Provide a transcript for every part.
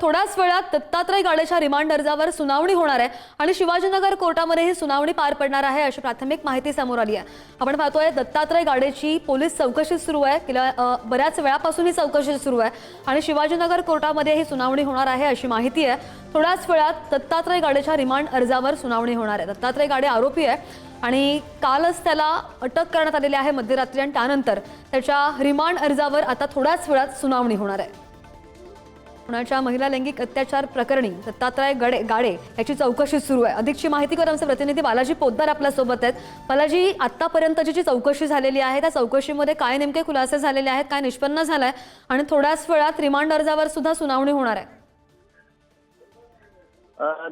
थोड्याच वेळात दत्तात्रय गाडेच्या रिमांड अर्जावर सुनावणी होणार आहे आणि शिवाजीनगर कोर्टामध्ये ही सुनावणी पार पडणार आहे अशी प्राथमिक माहिती समोर आली आहे. आपण पाहतोय दत्तात्रय गाडेची पोलीस चौकशी सुरू आहे. किंवा बऱ्याच वेळापासून ही चौकशी सुरू आहे आणि शिवाजीनगर कोर्टामध्ये ही सुनावणी होणार आहे अशी माहिती आहे. थोड्याच वेळात दत्तात्रय गाडेच्या रिमांड अर्जावर सुनावणी होणार आहे. दत्तात्रय गाडे आरोपी आहे आणि कालच त्याला अटक करण्यात आलेली आहे मध्यरात्री आणि त्यानंतर त्याच्या रिमांड अर्जावर आता थोड्याच वेळात सुनावणी होणार आहे. पुण्याच्या महिला लैंगिक अत्याचार प्रकरणी दत्तात्रय गडे गाडे याची चौकशी सुरू आहे. अधिकची माहिती कर आमचे प्रतिनिधी बालाजी पोद्दार आपल्यासोबत आहेत. बालाजी आतापर्यंतची जी चौकशी झालेली आहे त्या चौकशीमध्ये काय नेमके खुलासे झालेले आहेत काय निष्पन्न झालंय आणि थोड्याच वेळात रिमांड अर्जावर सुद्धा सुनावणी होणार आहे.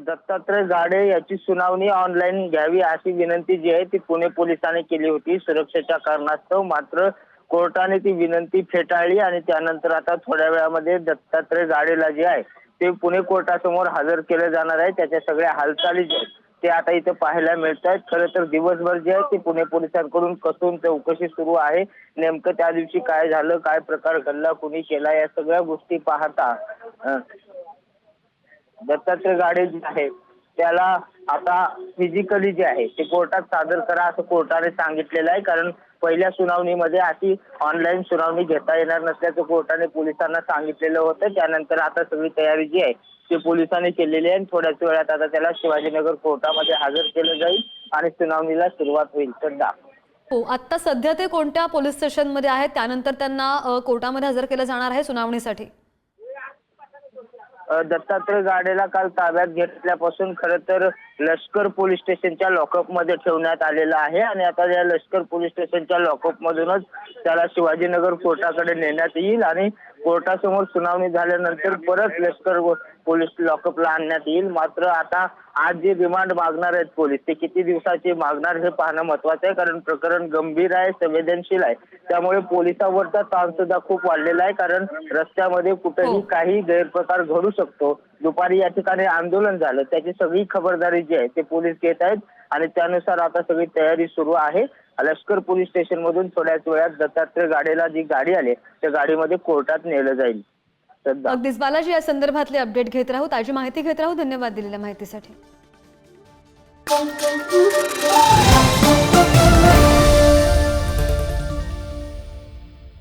दत्तात्रय गाडे याची सुनावणी ऑनलाईन घ्यावी अशी विनंती जी आहे ती पुणे पोलिसांनी केली होती. सुरक्षेच्या कारणास्तव मात्र कोर्टाने ती विनंती फेटाळली आणि त्यानंतर आता थोड्या वेळामध्ये दत्तात्रय गाडेला जे आहे ते पुणे कोर्टासमोर हजर केले जाणार आहे. त्याच्या सगळ्या हालचाली जे आहेत ते आता इथे पाहायला मिळत आहेत. खरं तर दिवसभर जे आहे ते पुणे पोलिसांकडून कसून चौकशी सुरू आहे. नेमकं त्या दिवशी काय झालं काय प्रकार घडला कुणी केला या सगळ्या गोष्टी पाहता दत्तात्रय गाडे जे आहे त्याला आता फिजिकली जे आहे ते कोर्टात सादर करा असं कोर्टाने सांगितलेलं आहे. कारण पहिल्या सुनावणीमध्ये अशी ऑनलाईन सुनावणी घेता येणार नसल्याचं कोर्टाने पोलिसांना सांगितलेलं होतं. त्यानंतर आता सगळी तयारी जी आहे ती पोलिसांनी केलेली आहे आणि थोड्याच वेळात आता त्याला शिवाजीनगर कोर्टामध्ये हजर केलं जाईल आणि सुनावणीला सुरुवात होईल. सध्या हो आता सध्या ते कोणत्या पोलीस स्टेशनमध्ये आहेत? त्यानंतर त्यांना कोर्टामध्ये हजर केलं जाणार आहे सुनावणीसाठी? दत्तात्रय गाडेला काल ताब्यात घेतल्यापासून खरं तर लष्कर पोलीस स्टेशनच्या लॉकअपमध्ये ठेवण्यात आलेलं आहे आणि आता या लष्कर पोलीस स्टेशनच्या लॉकअप मधूनच त्याला शिवाजीनगर कोर्टाकडे नेण्यात येईल आणि कोर्टासमोर सुनावणी झाल्यानंतर परत लष्कर पोलीस लॉकअपला आणण्यात येईल. मात्र आता आज जे रिमांड मागणार आहेत पोलीस ते किती दिवसाचे मागणार हे पाहणं महत्वाचं आहे. कारण प्रकरण गंभीर आहे संवेदनशील आहे. त्यामुळे पोलिसांवरचा ताण सुद्धा खूप वाढलेला आहे. कारण रस्त्यामध्ये कुठेही हो. काही गैरप्रकार घडू शकतो. दुपारी या ठिकाणी आंदोलन झालं. त्याची सगळी खबरदारी जी आहे ते पोलीस घेत आहेत. आणि त्यानुसार आता सगळी तयारी सुरू आहे. लष्कर पोलीस स्टेशन मधून थोड्याच वेळात दत्तात्रय गाडीला जी गाडी आली त्या गाडीमध्ये कोर्टात नेलं जाईल. अगदीच. बालाजी या संदर्भातले अपडेट घेत राहू ताजी माहिती घेत राहू. धन्यवाद दिलेल्या माहितीसाठी.